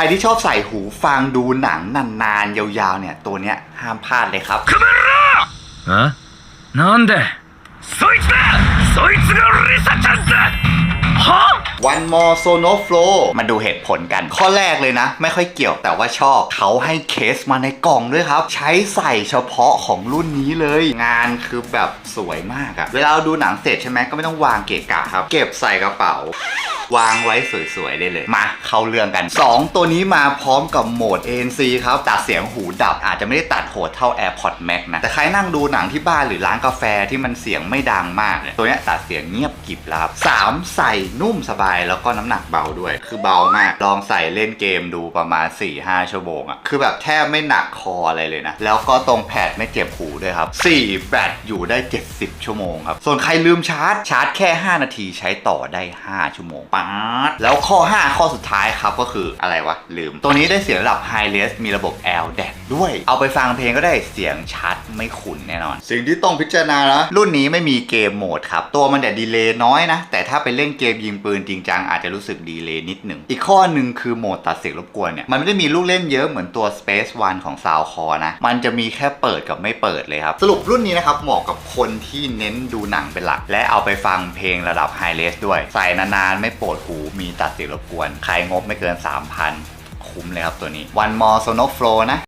รที่ชอบใส่หูฟังดูหนังนานๆ ยาวๆ เนี่ย ตัวเนี้ยห้ามพลาดเลยครับ あなんでそいつだそいつがリサちゃんだは One more Sono Flow มาดูเหตุผลกัน ข้อแรกเลยนะ ไม่ค่อยเกี่ยวแต่ว่าชอบ เขาให้เคสมาในกล่องด้วยครับ ใช้ใส่เฉพาะของรุ่นนี้เลย งานคือแบบสวยมากอะเวลาเราดูหนังเสร็จใช่ไหมก็ไม่ต้องวางเกะกะครับ เก็บใส่กระเป๋า วางไว้สวยๆได้เลย มาเข้าเรื่องกัน 2 ตัวนี้มาพร้อมกับโหมด ANC ครับตัดเสียงหูดับอาจจะไม่ได้ตัดโหดเท่า AirPods Max นะ แต่ใครนั่งดูหนังที่บ้านหรือร้านกาแฟที่มันเสียงไม่ดังมากเนี่ยตัวเนี้ยตัดเสียงเงียบกริบแล้วครับสามใส่นุ่มสบายแล้วก็น้ำหนักเบาด้วย คือเบามากลองใส่เล่นเกมดูประมาณ 4-5 ชั่วโมงอะคือแบบแทบไม่หนักคออะไรเลยนะ แล้วก็ตรงแพดไม่เจ็บหูด้วยครับ4แบตอยู่ได้ 70 ชั่วโมงครับส่วนใครลืมชาร์จชาร์จแค่ 5 นาทีใช้ต่อได้ 5 ชั่วโมงป๊าดแล้วข้อ 5 ข้อสุดท้ายครับก็คืออะไรวะ ลืม ตัวนี้ได้เสียงระดับ High Res มีระบบ L DAC ด้วย เอาไปฟังเพลงก็ได้เสียงชัดไม่ขุ่นแน่นอน สิ่งที่ต้องพิจารณานะรุ่นนี้ไม่มีเกมโหมดครับ ตัวมันแต่ดีเลย์น้อยนะ แต่ ถ้าไปเล่นเกมยิงปืนจริงจังอาจจะรู้สึกดีเลยนิดหนึ่ง อีกข้อหนึ่งคือโหมดตัดเสียงรบกวนเนี่ย มันไม่ได้มีลูกเล่นเยอะเหมือนตัว Space One ของ Soundcore นะ มันจะมีแค่เปิดกับไม่เปิดเลยครับ สรุปรุ่นนี้นะครับเหมาะกับคนที่เน้นดูหนังเป็นหลัก และเอาไปฟังเพลงระดับ High Res ด้วย ใส่นานๆไม่ปวดหูมีตัดเสียงรบกวน ใครงบไม่เกิน 3,000 คุ้มเลยครับตัวนี้ One More Sono Flow นะ